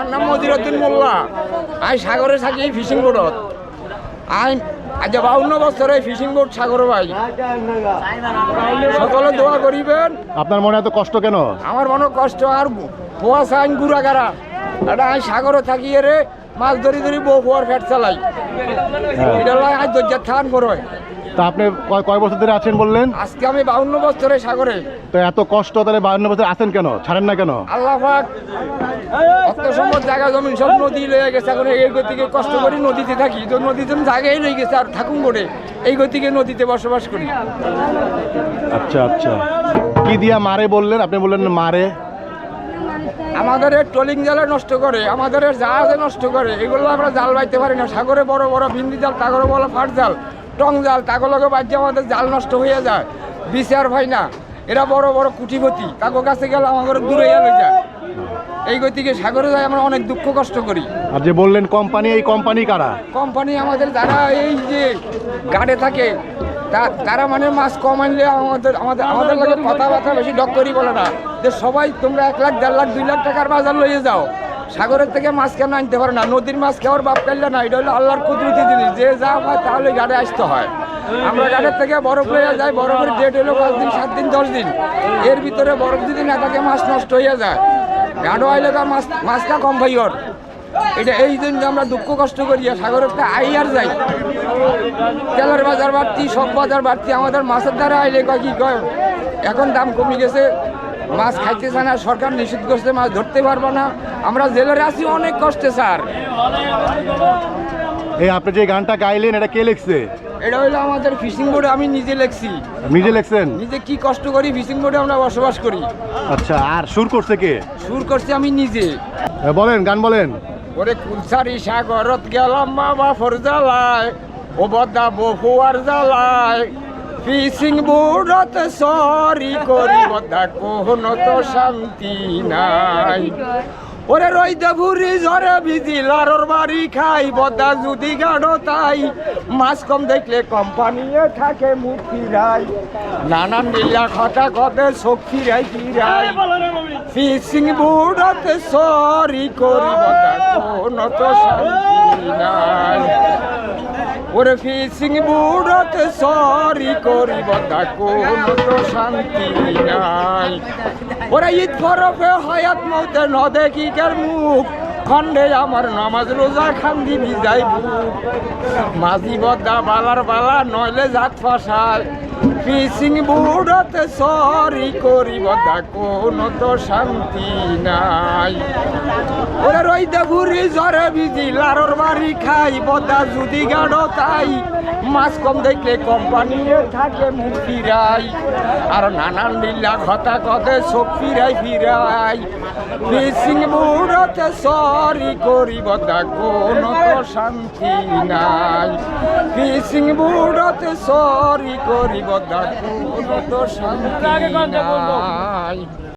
আমার নাম মজিরুদ্দিন মোল্লা। আমি সাগরে থাকি ফিশিং বোটত আই আজ বাউন্ন বছরে ফিশিং বোট সাগর ভাই সকলে দোয়া করিবেন। আপনার মনে এত কষ্ট কেন? আমার মনে কষ্ট আর পোয়া সাইন গুড়াগারা এটা আমি সাগরে থাকি রে মাছ ধরি ধরি বউ পোয়ার ফ্যাট চালাই। হ্যাঁ। এটা আজ দরজার থান করয় তা আপনি কয় বছর ধরে আছেন বললেন? আজকে আমি বাউন্ন বছরে সাগরে। তো এত কষ্ট তাহলে বাউন্ন বছর আছেন কেন? ছাড়েন না কেন? আল্লাহ সম্পদ জায়গা জমিন সব নদী লয়ে গেছে এখন এই গতিকে কষ্ট করি নদীতে থাকি। তো নদীতে জায়গায় রয়ে গেছে আর থাকুন করে এই গতিকে নদীতে বসবাস করি। আচ্ছা আচ্ছা। কি দিয়া মারে বললেন? আপনি বললেন মারে। আমাদের ট্রলিং জালে নষ্ট করে আমাদের জাহাজে নষ্ট করে এগুলো আমরা জাল বাইতে পারি না। সাগরে বড় বড় ভিন্দি জাল তাগরে বড় ফাট জাল। টং জাল তাগুলোকে বাজ্যে আমাদের জাল নষ্ট হয়ে যায়। বিচার ভাই না। এরা বড় বড় কুটিপতি তাগো কাছে গেলে আমাদের দূরে হয়ে যায়। এই গতিকে সাগরে যায় আমরা অনেক দুঃখ কষ্ট করি। আর যে বললেন কোম্পানি এই কোম্পানি কারা? কোম্পানি আমাদের যারা এই যে গাড়ে থাকে তারা মানে মাছ কম আনলে আমাদের আমাদের আমাদের লোকের কথাবার্তা বেশি ডক্টরই বলে না। যে সবাই তোমরা এক লাখ দেড় লাখ দুই লাখ টাকার বাজার লইয়ে যাও। সাগরের থেকে মাছ কেন আনতে পারে না? নদীর মাছ খাওয়ার বাপ কাইলে না, এটা হলো আল্লাহর কুদরতি জিনিস। যে যা হয় তাহলে গাড়ে আসতে হয়। আমরা গাড়ির থেকে বরফ লইয়া যায় বরফের ডেট হলো পাঁচ দিন, সাত দিন, দশ দিন। এর ভিতরে বরফ যদি না থাকে, মাছ নষ্ট হয়ে যায়। গাঢ় আইলে মাছ মাছটা কম ভাই ওর এটা এই জন্য আমরা দুঃখ কষ্ট করি তা আই আর যাই। তেলের বাজার বাড়তি, সব বাজার বাড়তি, আমাদের মাছের দ্বারা আইলে কয় কি কয়, এখন দাম কমে গেছে। মাছ খাইতেছে না সরকার নিষেধ করছে মাছ ধরতে পারব না। আমরা জেলের আছি অনেক কষ্টে স্যার। এই আপনি যে গানটা গাইলেন এটা কে লিখছে? এটা হইল আমাদের ফিশিং বোর্ডে আমি নিজে লেখছি। নিজে লেখছেন? নিজে কি কষ্ট করি ফিশিং বোর্ডে আমরা বসবাস করি। আচ্ছা আর সুর করছে কে? সুর করছি আমি নিজে। বলেন গান বলেন। ওরে কুলসারি সাগরত গেলাম বাবা ফর জ্বালায় ও বদা বহুয়ার জ্বালায়। ফিশিং বোর্ডত সরি করি বদা কোন তো শান্তি নাই। ওরে রইদে ভুরি ঝরে ভিজি লারোর বাড়ি খাই বদা যদি গাড়ো তাই। মাছ কম দেখলে কোম্পানিয়ে থাকে মুখ ফিরাই। নানান নীলা খটা কতে চোখ ফিরাই ফিরাই। ফিশিং বোর্ডতে সরি করি বদা কোন তো শান্তি নাই। ওরে ফিসিং বোর্ডতে সরি করি বদা কোন তো শান্তি নাই। ওরে ঈদ ফরফে হায়াত মতে ন দেখি কার মুখ খন্ডে আমার নামাজ রোজা খান্দি বিজাই বুক। মাঝি বদা বালার বালা, নইলে জাত ফসায় ফিশিং বোর্ডতে সরি করি বদা কোন তো শান্তি নাই। ওরে রইদে ঘুরি জ্বরে ভিজি, লারোর বাড়ি খাই, বদা যদি গাড়ো তাই। মাছ কম দেখলে কোম্পানিয়ে থাকে মুখ ফিরাই, আর নানান লীলা ঘটা কথে চোখ ফিরাই ফিরাই। ফিশিং বুড়োতে সরি করি বদা কোন তো শান্তি নাই। ফিশিং বুড়োতে সরি করি বদা কোন তো শান্তি নাই